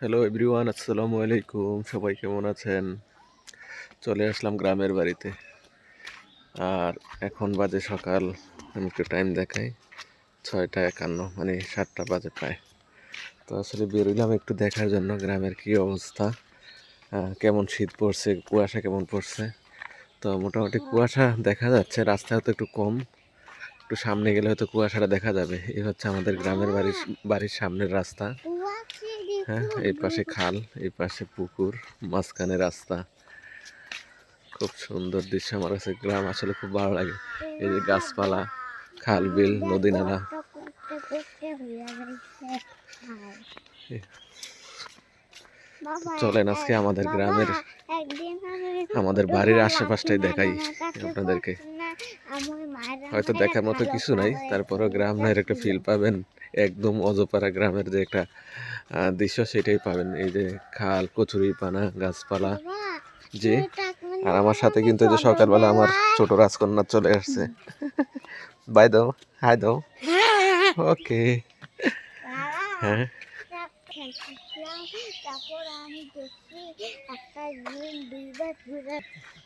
Hello everyone আসসালামু আলাইকুম সবাই কেমন আছেন? চলে আসলাম গ্রামের বাড়িতে। আর এখন বাজে সকাল। আমি একটু টাইম দেখাই। ছয়টা একান্ন মানে সাতটা বাজে প্রায়। তো আসলে বেরোলাম একটু দেখার জন্য গ্রামের কী অবস্থা। কেমন শীত পড়ছে? কুয়াশা কেমন পড়ছে? তো মোটামুটি কুয়াশা দেখা যাচ্ছে। রাস্তা হয়তো একটু কম। একটু সামনে গেলে হয়তো কুয়াশাটা দেখা যাবে। এই হচ্ছে আমাদের গ্রামের বাড়ির বাড়ির সামনের রাস্তা। হ্যাঁ এই পাশে খাল এই পাশে পুকুর মাঝখানে রাস্তা। খুব সুন্দর দৃশ্য আমার কাছে গ্রাম আসলে খুব ভালো লাগে। এই যে গাছপালা খাল বিল নদী নালা। চলেন আজকে আমাদের গ্রামের আমাদের বাড়ির আশেপাশটাই দেখাই আপনাদেরকে। হয়তো দেখার মতো কিছু নাই তারপরও গ্রাম নাইর একটা ফিল পাবেন। একদম অজপাড়া গ্রামের যে একটা দৃশ্য সেটাই পাবেন। এই যে খাল, কচুরি, পানা, গাছপালা, যে, আর আমার সাথে কিন্তু যে সকালবেলা আমার ছোট রাজকন্যা চলে আসছে। বাই দাও, হাই দাও। ওকে। হ্যাঁ।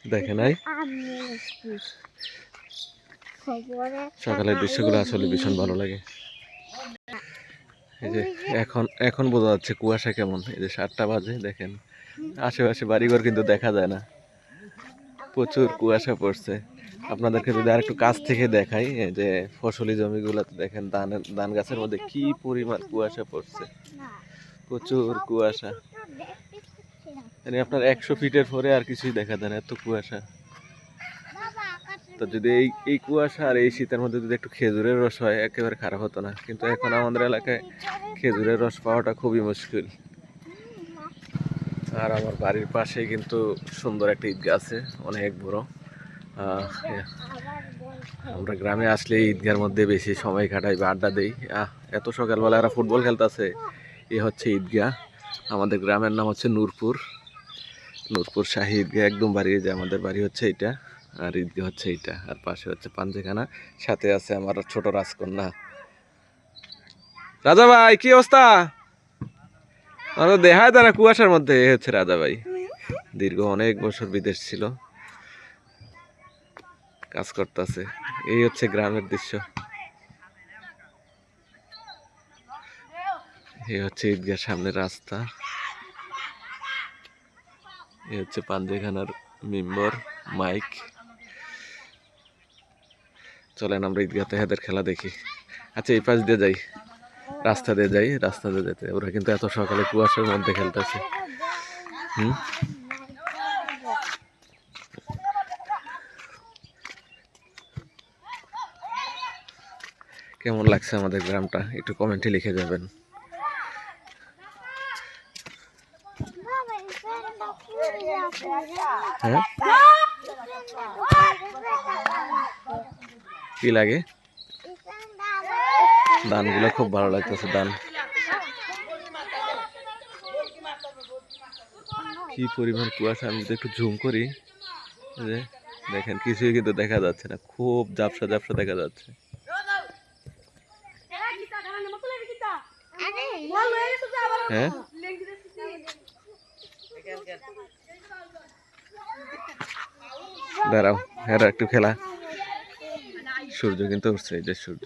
দেখে নাই সকালের দৃশ্যগুলো আসলে ভীষণ ভালো লাগে। এই যে এখন এখন বোঝা যাচ্ছে কুয়াশা কেমন। এই যে সাতটা বাজে দেখেন। আশেপাশে বাড়িঘর কিন্তু দেখা যায় না। প্রচুর কুয়াশা পড়ছে। আপনাদেরকে যদি আর একটু কাছ থেকে দেখাই এই যে ফসলি জমিগুলোতে দেখেন ধানের ধান গাছের মধ্যে কি পরিমাণ কুয়াশা পড়ছে। প্রচুর কুয়াশা। মানে আপনার একশো ফিটের পরে আর কিছুই দেখা যায় না এত কুয়াশা। তো যদি এই এই কুয়াশা আর এই শীতের মধ্যে যদি একটু খেজুরের রস হয়, একেবারে খারাপ হতো না। কিন্তু এখন আমাদের এলাকায় খেজুরের রস পাওয়াটা খুবই মুশকিল। আর আমার বাড়ির পাশে কিন্তু সুন্দর একটা ঈদগাহ আছে, অনেক বড়। আমরা গ্রামে আসলে ঈদগার মধ্যে বেশি সময় কাটাই বা আড্ডা দিই। এত সকালবেলা এরা ফুটবল খেলতেছে, এ হচ্ছে ঈদগাহ। আমাদের গ্রামের নাম হচ্ছে নূরপুর। নূরপুর শাহী ঈদগাহ একদম বাড়ি যে আমাদের বাড়ি হচ্ছে এইটা। আর ঈদগাহ হচ্ছে এইটা, আর পাশে হচ্ছে পাঞ্জেখানা, সাথে আছে আমার ছোট রাজকন্যা। রাজা ভাই, কি অবস্থা? আমরা দেখায় তারা কুয়াশার মধ্যে এ হচ্ছে রাজা ভাই। দীর্ঘ অনেক বছর বিদেশ ছিল। কাজ করতেছে। এই হচ্ছে গ্রামের দৃশ্য। এই হচ্ছে ঈদগাহ সামনের রাস্তা। এই হচ্ছে পাঞ্জেখানার মেম্বর মাইক। চলেন আমরা ঈদগাতে হাতের খেলা দেখি। আচ্ছা এই পাশ দিয়ে যাই। রাস্তা দিয়ে যাই, রাস্তা দিয়ে যেতে। ওরা কিন্তু এত সকালে কুয়াশার মধ্যে খেলতেছে। হুম? কেমন লাগছে আমাদের গ্রামটা? একটু কমেন্টে লিখে যাবেন। হ্যাঁ? কি লাগে? ধানগুলো খুব ভালো লাগতেছে ধান কি পরিমাণ কুয়াশা, আমি যদি একটু জুম করি যে দেখেন, কিছুই কিন্তু দেখা যাচ্ছে না, খুব জাপসা জাপসা দেখা যাচ্ছে। হ্যাঁ? দাঁড়াও হ্যাঁ একটু খেলা। সূর্য কিন্তু উঠছে এই যে সূর্য।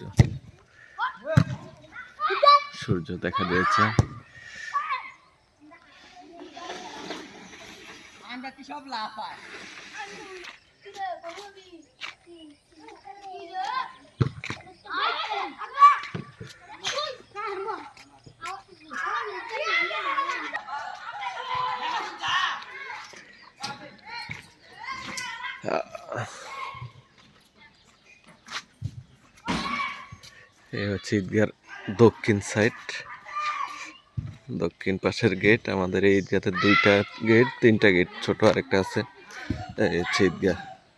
সূর্য দেখা দিয়েছে। এই হচ্ছে ঈদগার দক্ষিণ সাইড। দক্ষিণ পাশের গেট, আমাদের এই ঈদগাতে দুইটা গেট, তিনটা গেট, ছোট আরেকটা আছে। এই হচ্ছে ঈদগাহ,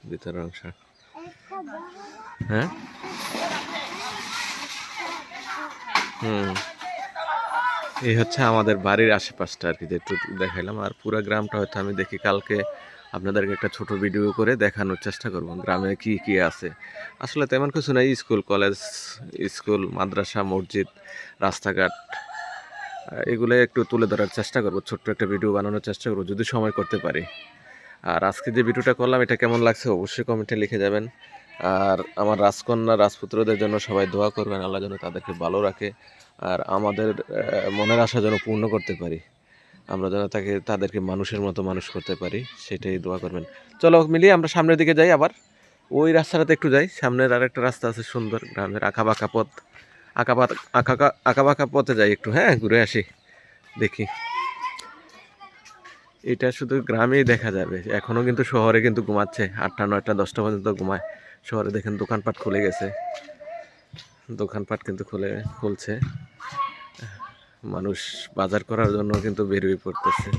ভিতরের অংশ। হ্যাঁ? হুম। এই হচ্ছে আমাদের বাড়ির আশেপাশটা আর কি একটু দেখাইলাম। আর পুরো গ্রামটা হয়তো আমি দেখি, কালকে আপনাদেরকে একটা ছোট ভিডিও করে দেখানোর চেষ্টা করব, গ্রামে কি কি আছে। আসলে তেমন কিছু নাই, স্কুল, কলেজ, স্কুল, মাদ্রাসা, মসজিদ, রাস্তাঘাট এগুলো একটু তুলে ধরার চেষ্টা করব, ছোট্ট একটা ভিডিও বানানোর চেষ্টা করব, যদি সময় করতে পারি। আর আজকে যে ভিডিওটা করলাম, এটা কেমন লাগছে অবশ্যই কমেন্টে লিখে যাবেন। আর আমার রাজকন্যা, রাজপুত্রদের জন্য সবাই দোয়া করবেন, আল্লাহ যেন তাদেরকে ভালো রাখে, আর আমাদের মনের আশা যেন পূর্ণ করতে পারি। আমরা যেন তাকে, তাদেরকে মানুষের মতো মানুষ করতে পারি, সেটাই দোয়া করবেন। চলো মিলিয়ে আমরা সামনের দিকে যাই আবার। ওই রাস্তাটাতে একটু যাই। সামনের আর একটা রাস্তা আছে সুন্দর, গ্রামের আঁকা বাঁকা পথ আঁকা বাঁকা আঁকা বাঁকা পথে যাই একটু হ্যাঁ? ঘুরে আসি, দেখি। এটা শুধু গ্রামেই দেখা যাবে। এখনও কিন্তু শহরে কিন্তু ঘুমাচ্ছে। আটটা, নয়টা, দশটা পর্যন্ত ঘুমায়। শহরে দেখেন দোকানপাট খুলে গেছে। দোকানপাট কিন্তু খুলে, খুলছে। মানুষ বাজার করার জন্য কিন্তু বেরিয়ে পড়তেছে।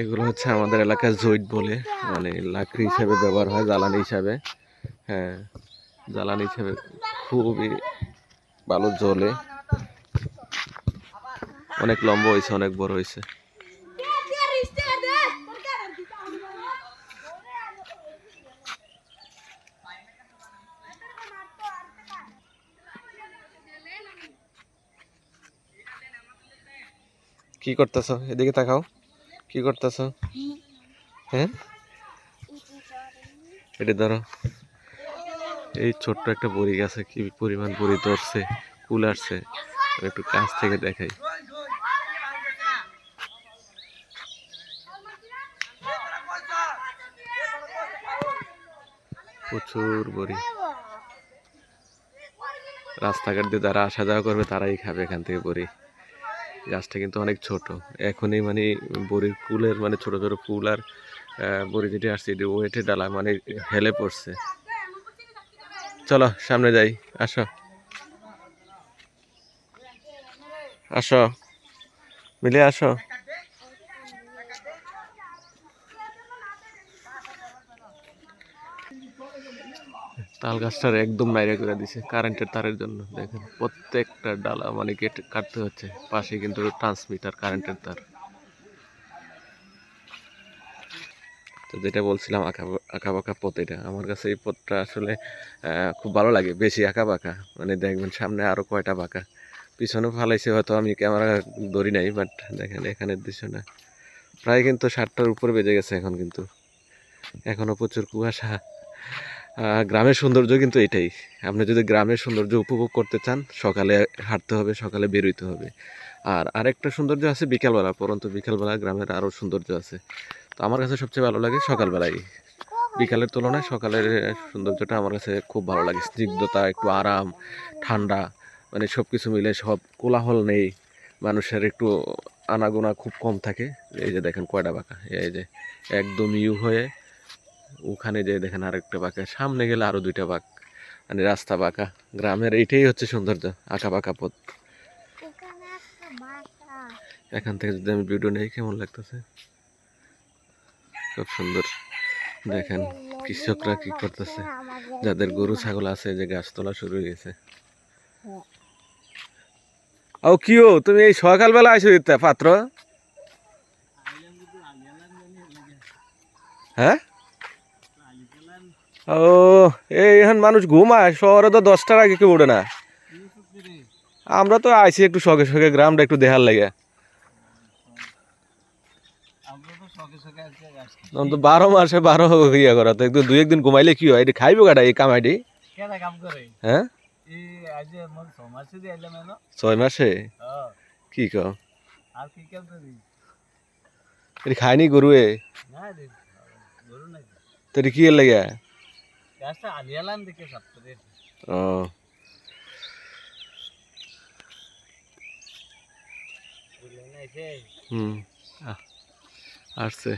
এগুলো হচ্ছে আমাদের এলাকার জৈট বলে মানে লাকড়ি হিসাবে ব্যবহার হয়, জ্বালানি হিসাবে। হ্যাঁ জ্বালানি হিসাবে খুবই ভালো জ্বলে অনেক লম্বা হয়েছে, অনেক বড় হয়েছে। কি করতেছো? এদিকে তাকাও। কি করতেছো? হ্যাঁ? এটা ধরো। এই ছোট্ট একটা বড়ি গাছে কি পরিমাণ বড়ি ধরছে, কুল আসছে। একটু কাছ থেকে দেখাই। প্রচুর বড়ি। রাস্তাঘাট দিয়ে যারা আসা যাওয়া করবে, তারাই খাবে এখান থেকে বড়ি। গাছটা কিন্তু অনেক ছোট। এখনই মানে বড়ির কুলের মানে ছোট ছোট ফুল আর বড়ি যেটি আসছে ওয়েটে ডালা মানে হেলে পড়ছে। চলো, সামনে যাই। আসো। আসো। মিলে আসো। তাল গাছটার একদম নাইরা করে দিছে, কারেন্টের তারের জন্য। দেখেন, প্রত্যেকটা ডালা মানে কেটে কাটতে হচ্ছে। পাশে কিন্তু ট্রান্সমিটার কারেন্টের তার। তো যেটা বলছিলাম, আঁকা আঁকা বাঁকা পথ এটা। আমার কাছে এই পথটা আসলে খুব ভালো লাগে বেশি আঁকা বাঁকা মানে দেখবেন সামনে আরও কয়টা বাঁকা। পিছনে ফালাইছে হয়তো আমি ক্যামেরা ধরি নাই, বাট দেখেন এখানের দৃশ্যটা। প্রায় কিন্তু ষাটটার উপরে বেজে গেছে এখন কিন্তু। এখনও প্রচুর কুয়াশা। গ্রামের সৌন্দর্য কিন্তু এটাই। আপনি যদি গ্রামের সৌন্দর্য উপভোগ করতে চান, সকালে হাঁটতে হবে, সকালে বেরোইতে হবে। আর আরেকটা সৌন্দর্য আছে বিকালবেলা, পরন্তু বিকালবেলা গ্রামের আরও সৌন্দর্য আছে। তো আমার কাছে সবচেয়ে ভালো লাগে সকালবেলায় বিকালের তুলনায় সকালের সৌন্দর্যটা আমার কাছে খুব ভালো লাগে। স্নিগ্ধতা একটু আরাম ঠান্ডা মানে সব কিছু মিলে সব কোলাহল নেই। মানুষের একটু আনাগোনা খুব কম থাকে। এই যে দেখেন কয়টা বাঁকা। এই যে একদম ইউ হয়ে ওখানে যে দেখেন আরেকটা বাঁকা। সামনে গেলে আরও দুইটা বাঁক। মানে রাস্তা বাঁকা। গ্রামের এইটাই হচ্ছে সৌন্দর্য আঁকা বাঁকা পথ। এখান থেকে যদি আমি ভিডিও নেই কেমন লাগতেছে? খুব সুন্দর। দেখেন, কৃষকরা কি করতেছে? যাদের গরু, ছাগল আছে যে গাছ তোলা শুরু হয়ে গেছে। ও, কি ও, তুমি এই সকালবেলা আইসো দিতে পাত্র? হ্যাঁ? ও, এই এখন মানুষ ঘুমায়, শহরে তো দশটার আগে কেউ ওঠে না। আমরা তো আইছি একটু শখে শখে গ্রামটা একটু দেখার লাগে। তখন তো বারো মাসে বারো ইয়ে করা তো একটু দুই একদিন ঘুমাইলে কি হয়? এটা খাইবো কাটা এই কামাইটি? হ্যাঁ? ছয় মাসে হ্যাঁ। কি কও? এটা খায়নি গরুয়ে? না রে গরু নাই। তো এটা কি লাগে ও। হুম। আসছে।